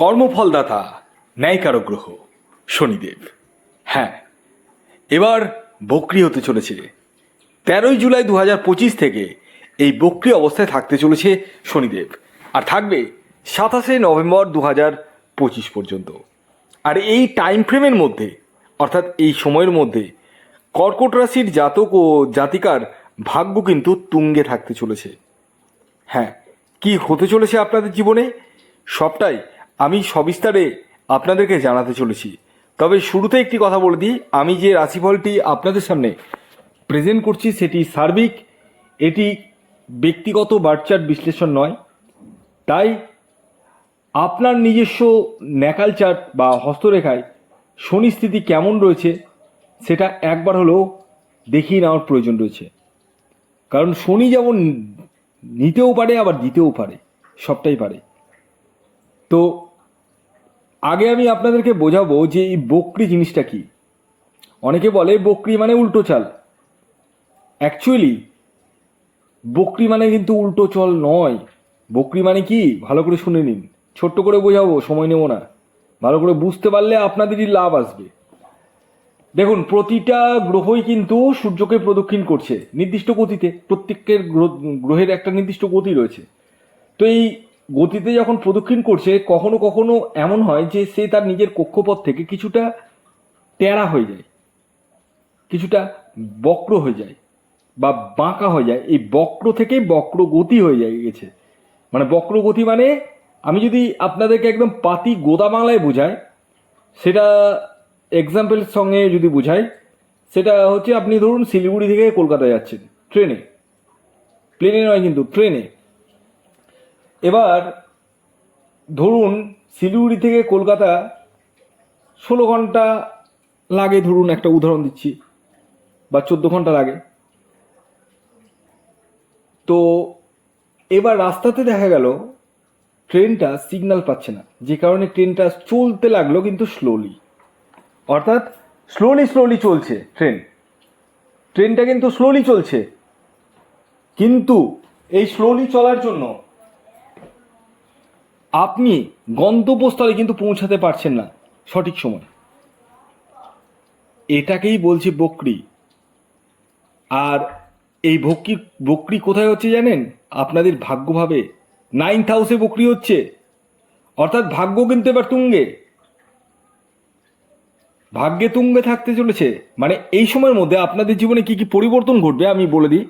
কর্মফলদাতা ন্যায়কারক গ্রহ শনিদেব। হ্যাঁ এবার বক্রি হতে চলেছে। তেরোই জুলাই দু পঁচিশ থেকে এই বক্রি অবস্থায় থাকতে চলেছে শনিদেব। আর থাকবে সাতাশে নভেম্বর দু পঁচিশ পর্যন্ত। আর এই টাইম ফ্রেমের মধ্যে, অর্থাৎ এই সময়ের মধ্যে, কর্কট রাশির জাতক ও জাতিকার ভাগ্য কিন্তু তুঙ্গে থাকতে চলেছে। হ্যাঁ কি হতে চলেছে আপনাদের জীবনে? সবটাই আমি সবিস্তারে আপনাদেরকে জানাতে চলেছি। তবে শুরুতে একটি কথা বলে দিই, আমি যে রাশিফলটি আপনাদের সামনে প্রেজেন্ট করছি সেটি সার্বিক, এটি ব্যক্তিগত বার্চার বিশ্লেষণ নয়। তাই আপনার নিজস্ব ন্যাকাল চার্ট বা হস্তরেখায় শনি স্থিতি কেমন রয়েছে সেটা একবার হলেও দেখিয়ে নেওয়ার প্রয়োজন রয়েছে। কারণ শনি যেমন নিতেও পারে, আবার দিতেও পারে, সবটাই পারে। তো আগে আমি আপনাদেরকে বোঝাবো যে এই বকরি জিনিসটা কি। অনেকে বলে বকরি মানে উল্টো চাল। অ্যাকচুয়ালি বকরি মানে কিন্তু উল্টো চল নয়। বকরি মানে কি? ভালো করে শুনে নিন। ছোট্ট করে বোঝাবো, সময় নেব না। ভালো করে বুঝতে পারলে আপনাদেরই লাভ আসবে। দেখুন, প্রতিটা গ্রহই কিন্তু সূর্যকে প্রদক্ষিণ করছে নির্দিষ্ট গতিতে। প্রত্যেকের গ্রহ- গ্রহের একটা নির্দিষ্ট গতি রয়েছে। তো এই গতিতে যখন প্রদক্ষিণ করছে, কখনো কখনো এমন হয় যে সে তার নিজের কক্ষপথ থেকে কিছুটা টেরা হয়ে যায়, কিছুটা বক্র হয়ে যায় বা বাঁকা হয়ে যায়। এই বক্র থেকে বক্র গতি হয়ে যায় গেছে। মানে বক্র গতি মানে আমি যদি আপনাদেরকে একদম পাতি গোদা বাংলায় বোঝাই, সেটা এক্সাম্পলের সঙ্গে যদি বোঝাই, সেটা হচ্ছে আপনি ধরুন শিলিগুড়ি থেকে কলকাতা যাচ্ছেন, ট্রেনে। প্লেনে নয় কিন্তু ট্রেনে। এবার ধরুন শিলিগুড়ি থেকে কলকাতা ষোলো ঘণ্টা লাগে ধরুন একটা উদাহরণ দিচ্ছি, বা চোদ্দ ঘণ্টা লাগে। তো এবার রাস্তাতে দেখা গেল ট্রেনটা সিগন্যাল পাচ্ছে না, যে কারণে ট্রেনটা চলতে লাগল কিন্তু স্লোলি অর্থাৎ স্লোলি স্লোলি চলছে ট্রেন। ট্রেনটা কিন্তু স্লোলি চলছে। কিন্তু এই স্লোলি চলার জন্য আপনি গন্তব্যস্থলে কিন্তু পৌঁছাতে পারছেন না সঠিক সময়। এটাকেই বলছি বকরি। আর এই বকরি বকরি কোথায় হচ্ছে জানেন? আপনাদের ভাগ্যভাবে নাইন্থ হাউসে বকরি হচ্ছে। অর্থাৎ ভাগ্য কিন্তু এবার তুঙ্গে। ভাগ্যে তুঙ্গে থাকতে চলেছে। মানে এই সময়ের মধ্যে আপনাদের জীবনে কি কি পরিবর্তন ঘটবে আমি বলে দিই।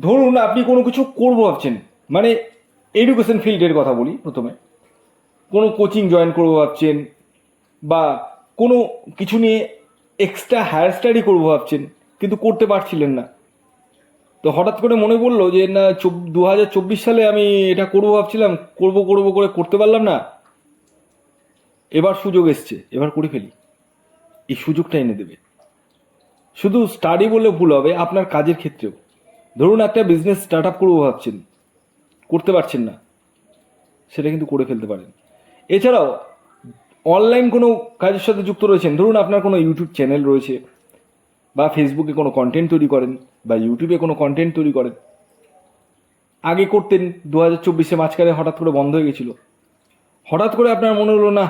ধরুন আপনি কোনো কিছু করব ভাবছেন। মানে এডুকেশন ফিল্ডের কথা বলি প্রথমে। কোনো কোচিং জয়েন করব ভাবছেন বা কোনো কিছু নিয়ে এক্সট্রা হায়ার স্টাডি করব ভাবছেন, কিন্তু করতে পারছিলেন না। তো হঠাৎ করে মনে পড়ল যে, না দু হাজার চব্বিশ সালে আমি এটা করব ভাবছিলাম, করব করব, করে করতে পারলাম না। এবার সুযোগ এসছে, এবার করে ফেলি। এই সুযোগটা এনে দেবে। শুধু স্টাডি বললে ভুল হবে, আপনার কাজের ক্ষেত্রেও। ধরুন একটা বিজনেস স্টার্ট আপ করব ভাবছেন। করতে পারছেন না, সেটা কিন্তু করে ফেলতে পারেন। এছাড়াও অনলাইন কোনো কাজের সাথে যুক্ত রয়েছেন, ধরুন আপনার কোনো ইউটিউব চ্যানেল রয়েছে, বা ফেসবুকে কোনো কন্টেন্ট তৈরি করেন, বা ইউটিউবে কোনো কন্টেন্ট তৈরি করেন। আগে করতেন দু হাজার চব্বিশে মাঝখানে হঠাৎ করে বন্ধ হয়ে গেছিল। হঠাৎ করে আপনার মনে হলো, না,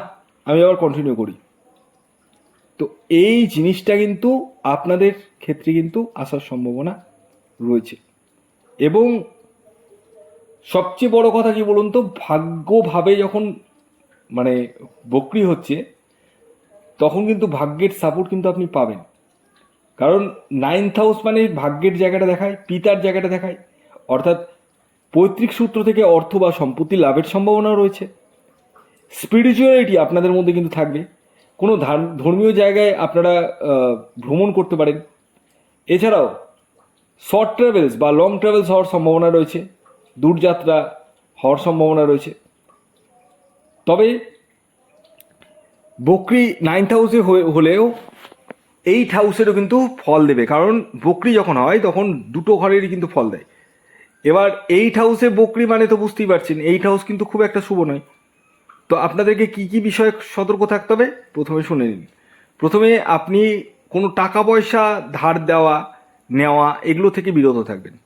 আমি আবার কন্টিনিউ করি। তো এই জিনিসটা কিন্তু আপনাদের ক্ষেত্রে কিন্তু আসার সম্ভাবনা রয়েছে। এবং সবচেয়ে বড় কথা কি বলুন তো, ভাগ্যভাবে যখন মানে বকরি হচ্ছে, তখন কিন্তু ভাগ্যের সাপোর্ট কিন্তু আপনি পাবেন। কারণ নাইন্থ হাউস মানে ভাগ্যের জায়গাটা দেখায়, পিতার জায়গাটা দেখায়। অর্থাৎ পৈতৃক সূত্র থেকে অর্থ বা সম্পত্তি লাভের সম্ভাবনা রয়েছে। স্পিরিচুয়ালিটি আপনাদের মধ্যে কিন্তু থাকবে। কোনো ধার- ধর্মীয় জায়গায় আপনারা ভ্রমণ করতে পারেন। এছাড়াও শর্ট ট্রাভেলস বা লং ট্রাভেলস হওয়ার সম্ভাবনা রয়েছে। দূরযাত্রা হওয়ার সম্ভাবনা রয়েছে। তবে বকরি নাইন্থ হাউসে হলেও এইট হাউসেরও কিন্তু ফল দেবে। কারণ বকরি যখন হয়, তখন দুটো ঘরেরই কিন্তু ফল দেয়। এবার এইট হাউসে বকরি মানে তো বুঝতেই পারছেন এইট হাউস কিন্তু খুব একটা শুভ নয়। তো আপনাদেরকে কি কি বিষয়ে সতর্ক থাকতে হবে, প্রথমে শুনে নিন। প্রথমে আপনি কোনো টাকা পয়সা ধার দেওয়া, নেওয়া, এগুলো থেকে বিরত থাকবেন।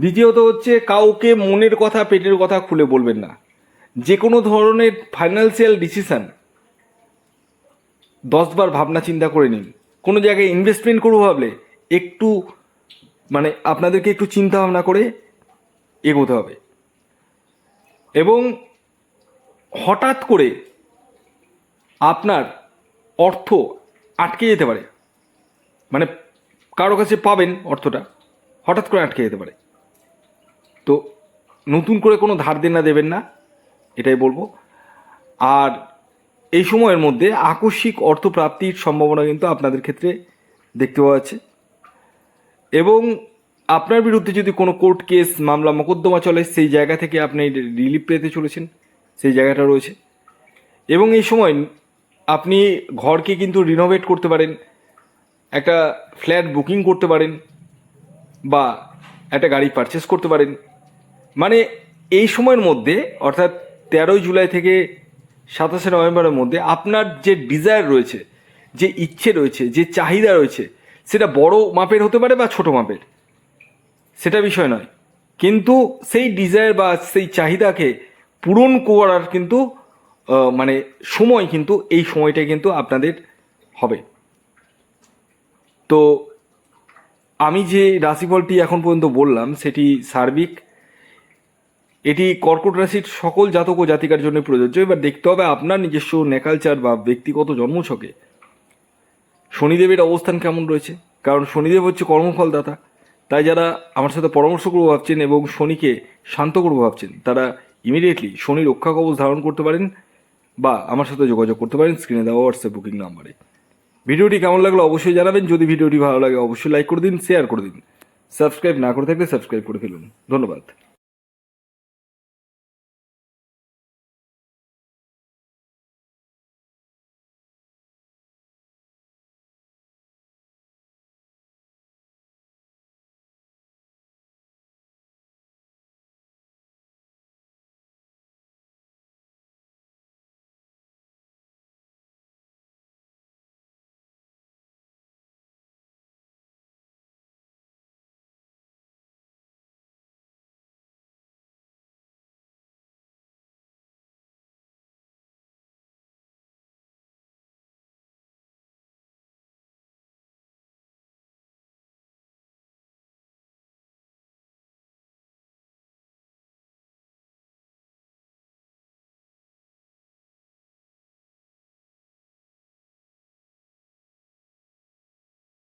দ্বিতীয়ত হচ্ছে কাউকে মনের কথা, পেটের কথা খুলে বলবেন না। যে কোনো ধরনের ফাইন্যান্সিয়াল ডিসিশান দশবার ভাবনা চিন্তা করে নিন। কোনো জায়গায় ইনভেস্টমেন্ট করব ভাবলে একটু মানে আপনাদেরকে একটু চিন্তা ভাবনা করে এগোতে হবে। এবং হঠাৎ করে আপনার অর্থ আটকে যেতে পারে। মানে কারও কাছে পাবেন অর্থটা, হঠাৎ করে আটকে যেতে পারে। তো নতুন করে কোনো ধার দেনা দেবেন না, এটাই বলব। আর এই সময়ের মধ্যে আকস্মিক অর্থপ্রাপ্তির সম্ভাবনা কিন্তু আপনাদের ক্ষেত্রে দেখতে পাওয়া যাচ্ছে। এবং আপনার বিরুদ্ধে যদি কোনো কোর্ট কেস, মামলা, মোকদ্দমা চলে, সেই জায়গা থেকে আপনি রিলিফ পেতে চলেছেন, সেই জায়গাটা রয়েছে। এবং এই সময় আপনি ঘরকে কিন্তু রিনোভেট করতে পারেন, একটা ফ্ল্যাট বুকিং করতে পারেন, বা একটা গাড়ি পারচেস করতে পারেন। মানে এই সময়ের মধ্যে, অর্থাৎ তেরোই জুলাই থেকে সাতাশে নভেম্বরের মধ্যে আপনার যে ডিজায়ার রয়েছে, যে ইচ্ছে রয়েছে, যে চাহিদা রয়েছে, সেটা বড় মাপের হতে পারে বা ছোট মাপের? সেটা বিষয় নয়। কিন্তু সেই ডিজায়ার বা সেই চাহিদাকে পূরণ করার কিন্তু মানে সময় কিন্তু এই সময়টা কিন্তু আপনাদের হবে। তো আমি যে রাশিফলটি এখন পর্যন্ত বললাম, সেটি সার্বিক এটি কর্কট রাশির সকল জাতক ও জাতিকার জন্য প্রযোজ্য। এবার দেখতে হবে আপনার নিজস্ব নেকালচার বা ব্যক্তিগত জন্মছকে। শনিদেবের অবস্থান কেমন রয়েছে? কারণ শনিদেব হচ্ছে কর্মফলদাতা। তাই যারা আমার সাথে পরামর্শ করব ভাবছেন এবং শনিকে শান্ত করব ভাবছেন, তারা ইমিডিয়েটলি শনি রক্ষা কবচ ধারণ করতে পারেন বা আমার সাথে যোগাযোগ করতে পারেন স্ক্রিনে দেওয়া হোয়াটসঅ্যাপ বুকিং নাম্বারে। ভিডিওটি কেমন লাগল অবশ্যই জানাবেন। যদি ভিডিওটি ভালো লাগে অবশ্যই লাইক করে দিন শেয়ার করে দিন। সাবস্ক্রাইব না করে থাকলে সাবস্ক্রাইব করে ফেলুন। ধন্যবাদ।